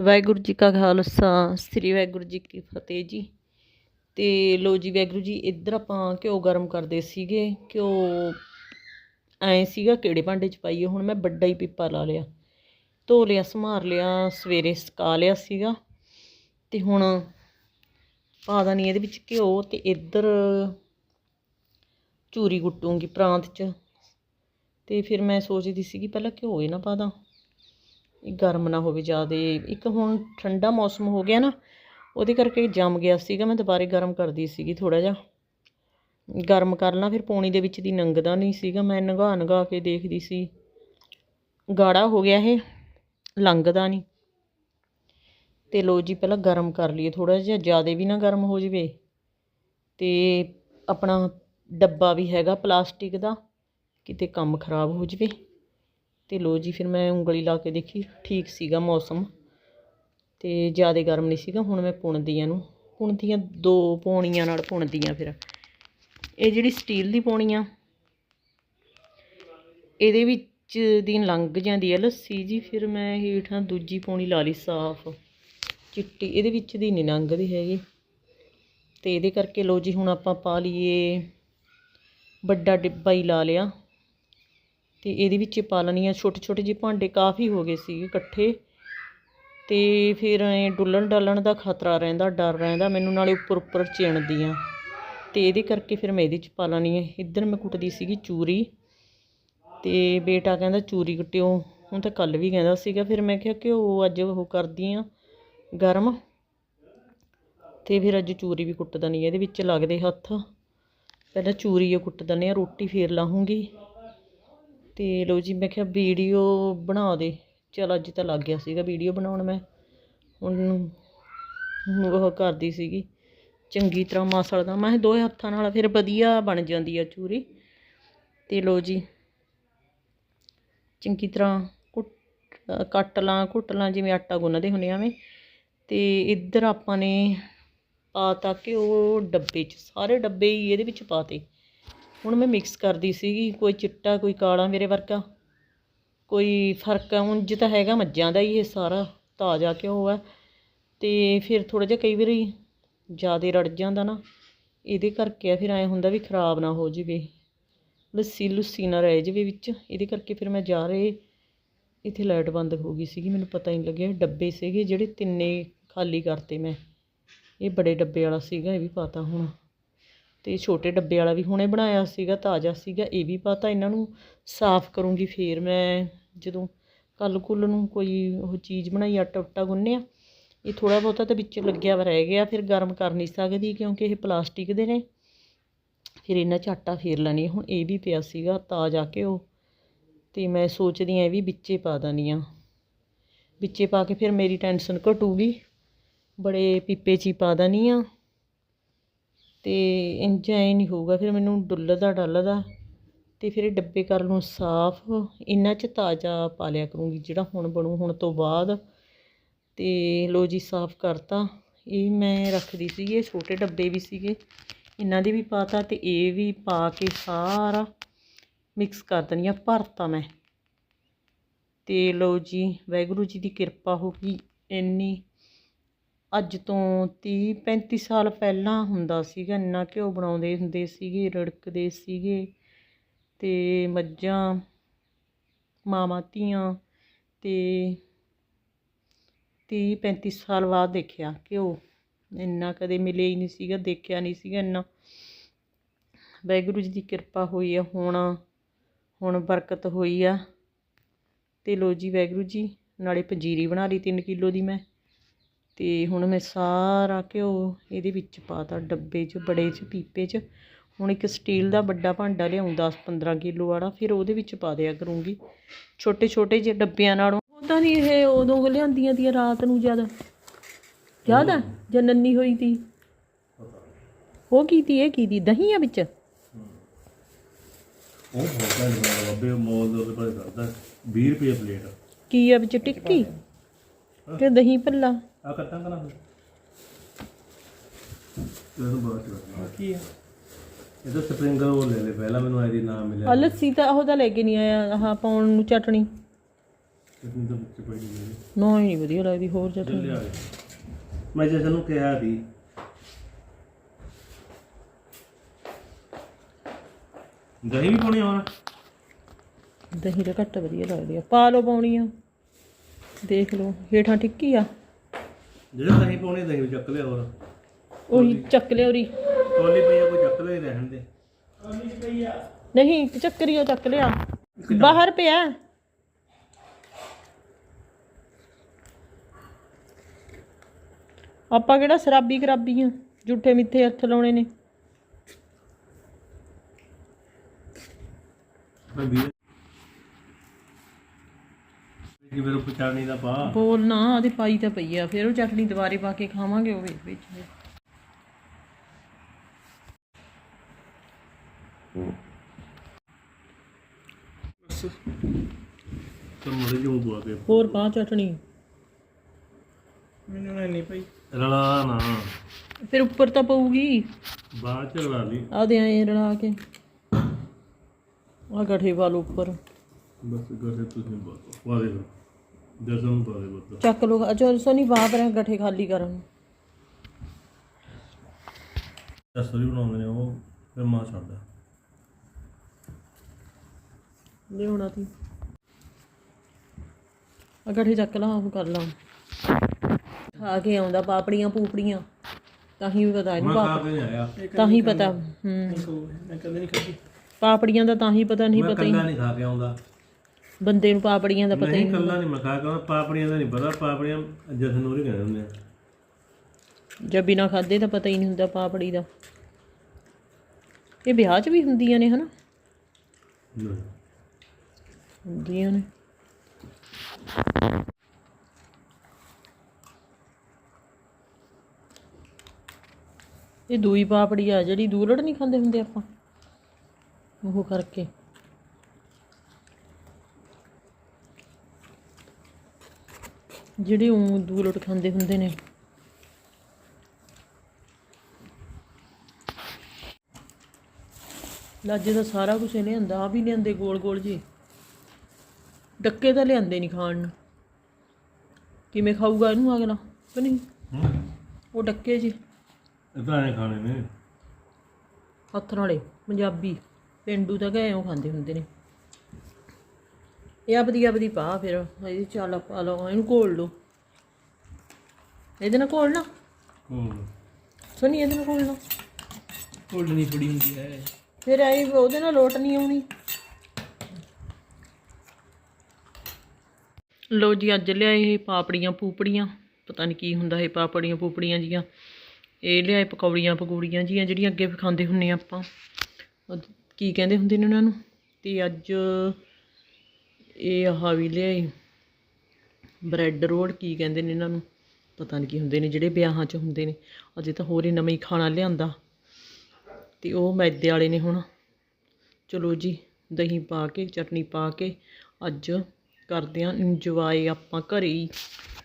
ਵਾਹਿਗੁਰੂ ਜੀ ਕਾ ਖਾਲਸਾ, ਸ੍ਰੀ ਵਾਹਿਗੁਰੂ ਜੀ ਕੀ ਫਤਿਹ ਜੀ। ਤੇ ਲੋ ਜੀ, ਵਾਹਿਗੁਰੂ ਜੀ, ਇੱਧਰ ਆਪਾਂ ਘਿਓ ਗਰਮ ਕਰਦੇ ਸੀਗੇ। ਘਿਓ ਐ ਸੀਗਾ, ਕਿਹੜੇ ਭਾਂਡੇ 'ਚ ਪਾਈਏ, ਹੁਣ ਮੈਂ ਵੱਡਾ ਹੀ ਪੀਪਾ ਲਾ ਲਿਆ। ਧੋ ਲਿਆ, ਸੰਭਾਰ ਲਿਆ, ਸਵੇਰੇ ਸੁਕਾ ਲਿਆ ਸੀਗਾ। ਤੇ ਹੁਣ ਪਾ ਦਾਨੀ ਇਹਦੇ ਵਿੱਚ ਘਿਓ ਤੇ ਇੱਧਰ ਚੂਰੀ ਕੁੱਟੂੰਗੀ ਪ੍ਰਾਂਤ 'ਚ। ਤੇ ਫਿਰ ਮੈਂ ਸੋਚਦੀ ਸੀਗੀ, ਪਹਿਲਾਂ ਘਿਓ ਹੀ ਨਾ ਪਾ ਦਾਂ। ਗਰਮ ਨਾ ਹੋਵੇ ਜ਼ਿਆਦਾ। ਇੱਕ ਹੁਣ ਠੰਡਾ ਮੌਸਮ ਹੋ ਗਿਆ ਨਾ, ਉਹਦੇ ਕਰਕੇ ਜੰਮ ਗਿਆ ਸੀਗਾ, ਮੈਂ ਦੁਬਾਰੇ ਗਰਮ ਕਰਦੀ ਸੀਗੀ ਥੋੜਾ ਜਿਹਾ। ਗਰਮ ਕਰ ਲਾਂ, ਫਿਰ ਪੌਣੀ ਦੇ ਵਿੱਚ ਦੀ ਨੰਗਦਾ ਨਹੀਂ ਸੀਗਾ, ਮੈਂ ਨਗਾ ਨਗਾ ਕੇ ਦੇਖਦੀ ਸੀ। ਗਾੜਾ ਹੋ ਗਿਆ ਇਹ, ਲੰਘਦਾ ਨਹੀਂ। ਤੇ ਲੋ ਜੀ, ਪਹਿਲਾਂ ਗਰਮ ਕਰ ਲਈਏ ਥੋੜਾ ਜਿਹਾ, ਜ਼ਿਆਦਾ ਵੀ ਨਾ ਗਰਮ ਹੋ ਜਵੇ। ਤੇ ਆਪਣਾ ਡੱਬਾ ਵੀ ਹੈਗਾ ਪਲਾਸਟਿਕ ਦਾ, ਕਿਤੇ ਕੰਮ ਖਰਾਬ ਹੋ ਜਵੇ। ਤੇ ਲੋ ਜੀ, ਫਿਰ ਮੈਂ ਉਂਗਲੀ ਲਾ ਕੇ ਦੇਖੀ, ਠੀਕ ਸੀਗਾ ਮੌਸਮ। ਤੇ ਜ਼ਿਆਦਾ ਗਰਮ ਨਹੀਂ ਸੀਗਾ, ਹੁਣ ਮੈਂ ਪੁਣਦੀ ਆ ਨੂੰ ਪੁਣਦੀਆਂ, ਦੋ ਪੌਣੀਆਂ ਨਾਲ ਪੁਣਦੀਆਂ ਫਿਰ। ਇਹ ਜਿਹੜੀ ਸਟੀਲ ਦੀ ਪੌਣੀ ਆ, ਇਹਦੇ ਵਿੱਚ ਦੀ ਲੰਘ ਜਾਂਦੀ ਹੈ ਲੱਸੀ ਜੀ। ਫਿਰ ਮੈਂ ਹੇਠਾਂ ਦੂਜੀ ਪੌਣੀ ਲਾ ਲਈ ਸਾਫ਼। ਚਿੱਟੀ, ਇਹਦੇ ਵਿੱਚ ਦੀ ਨਹੀਂ ਲੰਘਦੀ ਹੈਗੀ। ਤੇ ਇਹਦੇ ਕਰਕੇ ਲੋ ਜੀ, ਹੁਣ ਆਪਾਂ ਪਾ ਲਈਏ ਵੱਡਾ ਡਿੱਬਾ ਹੀ ਲਾ ਲਿਆ। ਤੇ ਇਹਦੇ ਵਿੱਚ ਪਾ ਲੈਣੀ ਆ ਛੋਟੇ ਛੋਟੇ ਜਿਹੇ ਭਾਂਡੇ ਕਾਫੀ ਹੋ ਗਏ ਸੀ ਇਕੱਠੇ। ਤੇ ਫਿਰ ਐ ਡੁੱਲਣ ਡਾਲਣ ਦਾ ਖਤਰਾ ਰਹਿੰਦਾ, ਡਰ ਰਹਿੰਦਾ, ਮੈਨੂੰ ਨਾਲੇ ਉੱਪਰ ਉੱਪਰ ਚਿਣਦੀਆਂ। ਤੇ ਇਹਦੇ ਕਰਕੇ ਫਿਰ ਮੈਂ ਇਹਦੇ ਚ ਪਾ ਲੈਣੀ ਹੈ। ਇੱਧਰ ਮੈਂ ਕੁੱਟਦੀ ਸੀਗੀ ਚੂਰੀ। ਤੇ ਬੇਟਾ ਕਹਿੰਦਾ ਚੂਰੀ ਕੁੱਟਿਓ। ਹੁਣ ਤਾਂ ਕੱਲ ਵੀ ਕਹਿੰਦਾ ਸੀਗਾ। ਫਿਰ ਮੈਂ ਕਿਹਾ ਕਿ ਉਹ ਅੱਜ ਉਹ ਕਰਦੀ ਆ ਗਰਮ। ਤੇ ਫਿਰ ਅੱਜ ਚੂਰੀ ਵੀ ਕੁੱਟ ਦਣੀ ਇਹਦੇ ਵਿੱਚ ਲੱਗਦੇ ਹੱਥ। ਪਹਿਲਾਂ ਚੂਰੀ ਉਹ ਕੁੱਟ ਦਨੇ ਆ। ਰੋਟੀ ਫੇਰ ਲਾਹੂੰਗੀ। ਅਤੇ ਲੋ ਜੀ, ਮੈਂ ਕਿਹਾ ਵੀਡੀਓ ਬਣਾ ਦੇ। ਚਲ ਅੱਜ ਤਾਂ ਲੱਗ ਗਿਆ ਸੀਗਾ ਵੀਡੀਓ ਬਣਾਉਣ ਮੈਂ। ਹੁਣ ਉਹ ਕਰਦੀ ਸੀਗੀ। ਚੰਗੀ ਤਰ੍ਹਾਂ ਮਸਲ ਦਾ ਮੈਂ ਕਿਹਾ ਦੋਏ ਹੱਥਾਂ ਨਾਲ ਫਿਰ ਵਧੀਆ ਬਣ ਜਾਂਦੀ ਆ ਚੂਰੀ। ਤੇ ਲੋ ਜੀ, ਚੰਗੀ ਤਰ੍ਹਾਂ ਕੁੱਟ ਕੱਟ ਲਾਂ ਕੁੱਟ ਲਾਂ ਜਿਵੇਂ ਆਟਾ ਗੁੰਨਦੇ ਹੁੰਦੇ ਆਵੇਂ ਤੇ ਇੱਧਰ ਆਪਾਂ ਨੇ ਪਾਤਾ ਕਿ ਉਹ ਡੱਬੇ 'ਚ। ਸਾਰੇ ਡੱਬੇ ਹੀ ਇਹਦੇ ਵਿੱਚ ਪਾਤੇ ਹੁਣ ਮੈਂ ਮਿਕਸ ਕਰਦੀ ਸੀਗੀ, ਕੋਈ ਚਿੱਟਾ, ਕੋਈ ਕਾਲਾ ਮੇਰੇ ਵਰਗਾ। ਕੋਈ ਫ਼ਰਕ ਉਂਝ ਤਾਂ ਹੈਗਾ ਮੱਝਾਂ ਦਾ ਹੀ ਇਹ ਸਾਰਾ, ਤਾਜ਼ਾ ਘਿਓ ਹੈ ਤੇ ਫਿਰ ਥੋੜਾ ਜਿਹਾ ਕਈ ਵਾਰੀ ਜ਼ਿਆਦਾ ਰੜ ਜਾਂਦਾ ਨਾ, ਇਹਦੇ ਕਰਕੇ ਆ, ਫਿਰ ਐ ਹੁੰਦਾ ਵੀ ਖਰਾਬ ਨਾ ਹੋ ਜਾਵੇ। ਲੱਸੀ, ਲੁੱਸੀ ਨਾ ਰਹਿ ਜਾਵੇ ਵਿੱਚ, ਇਹਦੇ ਕਰਕੇ ਫਿਰ ਮੈਂ ਜਾ ਰਹੇ, ਇੱਥੇ ਲਾਈਟ ਬੰਦ ਹੋ ਗਈ ਸੀਗੀ, ਮੈਨੂੰ ਪਤਾ ਹੀ ਨਹੀਂ ਲੱਗਿਆ, ਡੱਬੇ ਸੀਗੇ ਜਿਹੜੇ ਤਿੰਨੇ ਖਾਲੀ ਕਰਤੇ ਮੈਂ। ਇਹ ਬੜੇ ਡੱਬੇ ਵਾਲਾ ਸੀਗਾ, ਇਹ ਵੀ ਪਾਤਾ ਹੁਣ। ਤੇ ਛੋਟੇ ਡੱਬੇ ਵਾਲਾ ਵੀ ਹੁਣੇ ਬਣਾਇਆ ਸੀਗਾ, ਤਾਜ਼ਾ ਸੀਗਾ, ਇਹ ਵੀ ਪਤਾ ਇਹਨਾਂ ਨੂੰ। ਸਾਫ਼ ਕਰੂੰਗੀ ਫੇਰ ਮੈਂ, ਜਦੋਂ ਕੱਲ ਕੁੱਲ ਨੂੰ ਕੋਈ ਉਹ ਚੀਜ਼ ਬਣਾਈ, ਆਟਾ ਉੱਟਾ ਗੁੰਨਿਆ, ਇਹ ਥੋੜਾ ਬਹੁਤਾ ਤਾਂ ਵਿੱਚ ਲੱਗਿਆ ਵਾ, ਰਹਿ ਗਿਆ, ਫਿਰ ਗਰਮ ਕਰ ਨਹੀਂ ਸਕਦੀ ਕਿਉਂਕਿ ਇਹ ਪਲਾਸਟਿਕ ਦੇ ਨੇ। ਫਿਰ ਇਹਨਾਂ 'ਚ ਆਟਾ ਫੇਰ ਲੈਣੀ ਹੁਣ ਇਹ ਵੀ ਪਿਆ ਸੀਗਾ ਤਾਜ਼ਾ ਉਹ ਤੇ ਮੈਂ ਸੋਚਦੀ ਆ ਇਹ ਵੀ ਵਿੱਚੇ ਪਾ ਦਣੀ ਆ। ਵਿੱਚੇ ਪਾ ਕੇ ਫਿਰ ਮੇਰੀ ਟੈਨਸ਼ਨ ਘਟੂਗੀ, ਬੜੇ ਪੀਪੇ 'ਚ ਹੀ ਪਾ ਦਣੀ ਆ। ਅਤੇ ਇੰਝ ਐ ਨਹੀਂ ਹੋਊਗਾ, ਫਿਰ ਮੈਨੂੰ ਡੁੱਲਦਾ ਡੱਲਦਾ ਅਤੇ ਫਿਰ ਇਹ ਡੱਬੇ ਕਰ ਲੂੰ ਸਾਫ਼ ਇਹਨਾਂ 'ਚ ਤਾਜ਼ਾ ਪਾ ਲਿਆ ਕਰੂੰਗੀ, ਜਿਹੜਾ ਹੁਣ ਬਣੂ ਹੁਣ ਤੋਂ ਬਾਅਦ। ਅਤੇ ਲੋ ਜੀ, ਸਾਫ਼ ਕਰਤਾ। ਇਹ ਮੈਂ ਰੱਖਦੀ ਸੀ, ਇਹ ਛੋਟੇ ਡੱਬੇ ਵੀ ਸੀਗੇ, ਇਹਨਾਂ ਦੇ ਵੀ ਪਾਤਾ ਅਤੇ ਇਹ ਵੀ ਪਾ ਕੇ ਸਾਰਾ ਮਿਕਸ ਕਰ ਦਣੀ ਆ, ਭਰਤਾ ਮੈਂ। ਤੇ ਲਓ ਜੀ, ਵਾਹਿਗੁਰੂ ਜੀ ਦੀ ਕਿਰਪਾ ਹੋ ਗਈ ਇੰਨੀ ਅੱਜ ਤੋਂ 30 35 ਸਾਲ ਪਹਿਲਾਂ ਹੁੰਦਾ ਸੀਗਾ, ਇੰਨਾ ਘਿਓ ਬਣਾਉਂਦੇ ਹੁੰਦੇ ਸੀਗੇ, ਰੜਕਦੇ ਸੀਗੇ ਤੇ ਮੱਝਾਂ, ਮਾਵਾਂ, ਧੀਆਂ ਤੇ 30 35 ਸਾਲ ਬਾਅਦ ਦੇਖਿਆ ਘਿਓ। ਇੰਨਾ ਕਦੇ ਮਿਲਿਆ ਹੀ ਨਹੀਂ ਸੀਗਾ, ਦੇਖਿਆ ਨਹੀਂ ਸੀਗਾ ਇੰਨਾ। ਵਾਹਿਗੁਰੂ ਜੀ ਦੀ ਕਿਰਪਾ ਹੋਈ ਆ, ਹੁਣ ਹੁਣ ਬਰਕਤ ਹੋਈ ਆ। ਤੇ ਲੋ ਜੀ ਵਾਹਿਗੁਰੂ ਜੀ, ਨਾਲੇ ਪੰਜੀਰੀ ਬਣਾ ਲਈ 3 ਕਿਲੋ ਦੀ ਮੈਂ। ਤੇ ਹੁਣ ਮੈਂ ਸਾਰਾ ਘਿਓ ਇਹਦੇ ਵਿੱਚ ਪਾਤਾ ਡੱਬੇ 'ਚ ਬੜੇ 'ਚ ਪੀਪੇ 'ਚ। ਹੁਣ ਇੱਕ ਸਟੀਲ ਦਾ ਵੱਡਾ ਭਾਂਡਾ ਲਿਆਉਂ 10 15 ਕਿਲੋ ਵਾਲਾ ਫਿਰ ਉਹਦੇ ਵਿੱਚ ਪਾ ਦਿਆ ਕਰੂੰਗੀ। ਛੋਟੇ ਛੋਟੇ ਜਿਹੇ ਡੱਬਿਆਂ ਨਾਲੋਂ। ਉਦਾਂ ਨਹੀਂ ਇਹ ਉਦੋਂ ਲਿਆਂਦੀਆਂ ਦੀਆਂ ਰਾਤ ਨੂੰ ਜ਼ਿਆਦਾ ਯਾਦ ਆ? ਜਦ ਨੰਨੀ ਹੋਈ ਤੀ। ਉਹ ਕੀ ਤੀ ਇਹ ਕੀ ਤੀ? ਦਹੀਂ ਆ ਵਿੱਚ? ਉਹ ਬਹੁਤ ਹੈ ਜਿਹੜਾ ਬੱਬੇ ਮੋਲ ਦੇ ਉੱਤੇ ਕਰਦਾ 20 ਰੁਪਏ ਪਲੇਟ। ਕੀ ਆ ਵਿੱਚ ਟਿੱਕੀ? ਕਿ ਦਹੀਂ ਭੱਲਾ? ਆ ਕੱਟਾਂ ਕਨਾ ਫਿਰ। ਇਹਨੂੰ ਬਾਅਦ ਚ ਰੱਖਣਾ ਕੀ ਆ? ਇਹ ਤਾਂ ਸਪਰਿੰਗ ਰੋਲ ਲੈ ਲੈ ਪਹਿਲਾਂ ਮੈਨੂੰ ਇਹਦੀ ਨਾਮ ਮਿਲਿਆ। ਆ ਲੱਸੀ ਤਾਂ ਉਹਦਾ ਲੈ ਕੇ ਨਹੀਂ ਆਇਆ ਆਹ ਪਾਉਣ ਨੂੰ ਚਟਣੀ। ਚਟਨੀ ਤਾਂ ਵਿੱਚ ਪਈ ਨਹੀਂ ਮੇਰੀ ਨਾ ਹੀ ਨਹੀਂ ਵਧੀਆ ਲੱਗਦੀ ਹੋਰ ਚੱਲ ਚਟਨੀ ਲਿਆ ਮੈਂ ਜਸ਼ਨ ਨੂੰ ਕਿਹਾ ਸੀ। ਦਹੀਂ ਵੀ ਪਾਉਣੀ ਹੋਰ ਦਹੀਂ ਤਾਂ ਘੱਟ ਵਧੀਆ ਲੱਗਦੀ ਆ। ਪਾ ਲਓ ਪਾਉਣੀ ਆ ਦੇਖ ਲਓ ਹੇਠਾਂ ਟਿੱਕੀ ਆ। ਜਿਹੜਾ ਦਹੀਂ ਪਾਉਣੀ ਦਹੀਂ ਵੀ ਚੱਕ ਲਿਆ ਹੋਰ। ਉਹੀ ਚੱਕ ਲਿਆ ਉਰੀ। ਟੋਲੀ ਪਈਆ ਕੋਈ ਚੱਕ ਲਿਆ ਹੀ ਰਹਿਣ ਦੇ। ਨਹੀਂ ਚੱਕਰੀ ਉਹ ਚੱਕ ਲਿਆ। ਬਾਹਰ ਪਿਆ। ਆਪਾਂ ਕਿਹੜਾ ਸ਼ਰਾਬੀ ਕਰਾਬੀ ਆ? ਝੂਠੇ ਮਿੱਥੇ ਹੱਥ ਲਾਉਣੇ ਨੇ। ਮੈਂ ਵੀ ਕਿ ਮੇਰੇ ਪਚਾਣੀ ਦਾ ਪਾ। ਬੋਲ ਨਾ ਉਹਦੀ ਪਾਈ ਤਾਂ ਪਈ ਆ ਫਿਰ ਉਹ ਚਟਨੀ ਦੁਬਾਰੇ ਪਾ ਕੇ ਖਾਵਾਂਗੇ ਉਹ ਵਿੱਚ ਵਿੱਚ ਤੇ ਮੜੇ ਜੋ ਬੁਆ ਕੇ। ਹੋਰ ਪਾ ਚਟਨੀ। ਮੈਨੂੰ ਨਹੀਂ ਪਈ। ਰਲਾ ਨਾ। ਫਿਰ ਉੱਪਰ ਤਾਂ ਪਊਗੀ। ਬਾਅਦ ਚ ਰਲਾ ਲਈ। ਆ ਦੇ ਐਂ ਰਲਾ ਕੇ। ਆ ਗਠੇ ਲਓ ਉੱਪਰ। ਬਸ ਗਰੇ ਤੁਸੀਂ ਬਾਤ ਪਾ ਦੇ ਜਸ਼ਨ ਪਾ ਦੇ ਚੱਕ ਲੋ ਅਜੋ ਸੋਨੀ ਬਾਪ ਰੇ ਗਠੇ ਖਾਲੀ ਕਰਨ। ਰਸੋਈ ਬਣਾਉਂਦੇ ਨੇ ਉਹ ਫਿਰ ਮਾਂ ਛੱਡਦਾ। ਲਿਆਉਣਾ ਤੀ। ਆ ਗਠੇ ਚੱਕ ਲਾ ਉਹ ਕਰ ਲਾ। ਖਾ ਕੇ ਆਉਂਦਾ ਪਾਪੜੀਆਂ ਪੂਪੜੀਆਂ। ਤਾਂ ਹੀ ਪਤਾ ਇਹਨੂੰ ਮੈਂ ਪਾਪ ਖਾ ਕੇ ਨਹੀਂ ਆਇਆ। ਤਾਂ ਹੀ ਪਤਾ ਹੂੰ। ਮੈਂ ਕਦੇ ਨਹੀਂ ਖਾਧੀ। ਪਾਪੜੀਆਂ ਦਾ ਤਾਂ ਹੀ ਪਤਾ ਨਹੀਂ ਮੈਂ ਪਤਾ ਹੀ। ਕੱਲਾ ਨਹੀਂ ਖਾ ਕੇ ਆਉਂਦਾ। ਬੰਦੇ ਨੂੰ ਪਾਪੜੀਆਂ ਦਾ ਪਤਾ ਹੀ ਨਹੀਂ ਕੱਲਾ ਨਹੀਂ ਮੈਂ ਖਾ ਕੇ ਆਉਂਦਾ ਪਾਪੜੀਆਂ ਦਾ ਨਹੀਂ ਪਤਾ ਪਾਪੜੀਆਂ ਜਸ਼ਨ ਨੂੰ ਹੀ ਕਹਿੰਦੇ ਹੁੰਦੇ ਆ। ਜਦ ਬਿਨਾ ਖਾਦੇ ਤਾਂ ਪਤਾ ਹੀ ਨਹੀਂ ਹੁੰਦਾ ਪਾਪੜੀ ਦਾ। ਇਹ ਵਿਆਹ 'ਚ ਵੀ ਹੁੰਦੀਆਂ ਨੇ ਹਨਾ? ਨਹੀਂ। ਹੁੰਦੀਆਂ ਨੇ। ਇਹ ਦੂਈ ਪਾਪੜੀ ਆ ਜਿਹੜੀ ਦੂਲੜ ਨਹੀਂ ਖਾਂਦੇ ਹੁੰਦੇ ਆਪਾਂ? ਉਹ ਕਰਕੇ। ਜਿਹੜੇ ਉਹ ਦੂਲੜ ਖਾਂਦੇ ਹੁੰਦੇ ਨੇ। ਲਾਜੇ ਦਾ ਸਾਰਾ ਕੁਝ ਲਿਆਂਦਾ ਆ ਵੀ ਲਿਆਂਦੇ ਗੋਲ ਗੋਲ ਜੀ। ਡੱਕੇ ਤਾਂ ਲਿਆਂਦੇ ਨਹੀਂ ਖਾਣ ਨੂੰ। ਕਿਵੇਂ ਖਾਊਗਾ ਇਹਨੂੰ ਅਗਲਾ ਕਿ ਨਹੀਂ? ਉਹ ਡੱਕੇ ਜੀ। ਇਦਾਂ ਐ ਖਾਣੇ ਨੇ। ਹੱਥ ਨਾਲੇ ਪੰਜਾਬੀ। ਪਿੰਡੂ ਤਾਂ ਗਏ ਉਹ ਖਾਂਦੇ ਹੁੰਦੇ ਨੇ। ਇਹ ਆਪਦੀ ਆਪਦੀ ਪਾ ਫਿਰ। ਇਹਦੀ ਚੱਲ ਪਾ ਲਓ ਇਹਨੂੰ ਘੋਲ ਲਓ। ਇਹਦੇ ਨਾਲ ਘੋਲਣਾ ਹੋਰ ਸੁਣੀ ਇਹਦੇ ਨਾਲ ਘੋਲਣਾ ਕੋਲਣੀ ਬੜੀ ਹੁੰਦੀ ਹੈ। ਫਿਰ ਆਈ ਉਹਦੇ ਨਾਲ ਲੋਟ ਨਹੀਂ ਆਉਣੀ। ਲੋ ਜੀ ਅੱਜ ਲਿਆਏ ਇਹ ਪਾਪੜੀਆਂ ਪੂਪੜੀਆਂ। ਪਤਾ ਨਹੀਂ ਕੀ ਹੁੰਦਾ ਇਹ ਪਾਪੜੀਆਂ ਪੂਪੜੀਆਂ ਜੀਆਂ। ਇਹ ਲਿਆਏ ਪਕੌੜੀਆਂ ਪਕੌੜੀਆਂ ਜੀਆਂ ਜਿਹੜੀਆਂ ਅੱਗੇ ਖਾਂਦੇ ਹੁੰਨੇ ਆਪਾਂ। ਕੀ ਕਹਿੰਦੇ ਹੁੰਦੇ ਨੇ ਉਹਨਾਂ ਨੂੰ? ਤੇ ਅੱਜ ਇਹ ਆਹ ਵੀ ਲਿਆਏ ਬ੍ਰੈਡ ਰੋਡ ਕੀ ਕਹਿੰਦੇ ਨੇ ਇਹਨਾਂ ਨੂੰ? ਪਤਾ ਨਹੀਂ ਕੀ ਹੁੰਦੇ ਨੇ, ਜਿਹੜੇ ਵਿਆਹਾਂ 'ਚ ਹੁੰਦੇ ਨੇ। ਅਜੇ ਤਾਂ ਹੋਰ ਹੀ ਨਵਾਂ ਹੀ ਖਾਣਾ ਲਿਆਂਦਾ। ਤੇ ਉਹ ਮੈਦੇ ਵਾਲੇ ਨੇ ਹੁਣ। ਚਲੋ ਜੀ, ਦਹੀਂ ਪਾ ਕੇ, ਚਟਨੀ ਪਾ ਕੇ ਅੱਜ ਕਰਦੇ ਆਂ ਇੰਜੋਏ ਆਪਾਂ ਘਰੇ ਹੀ।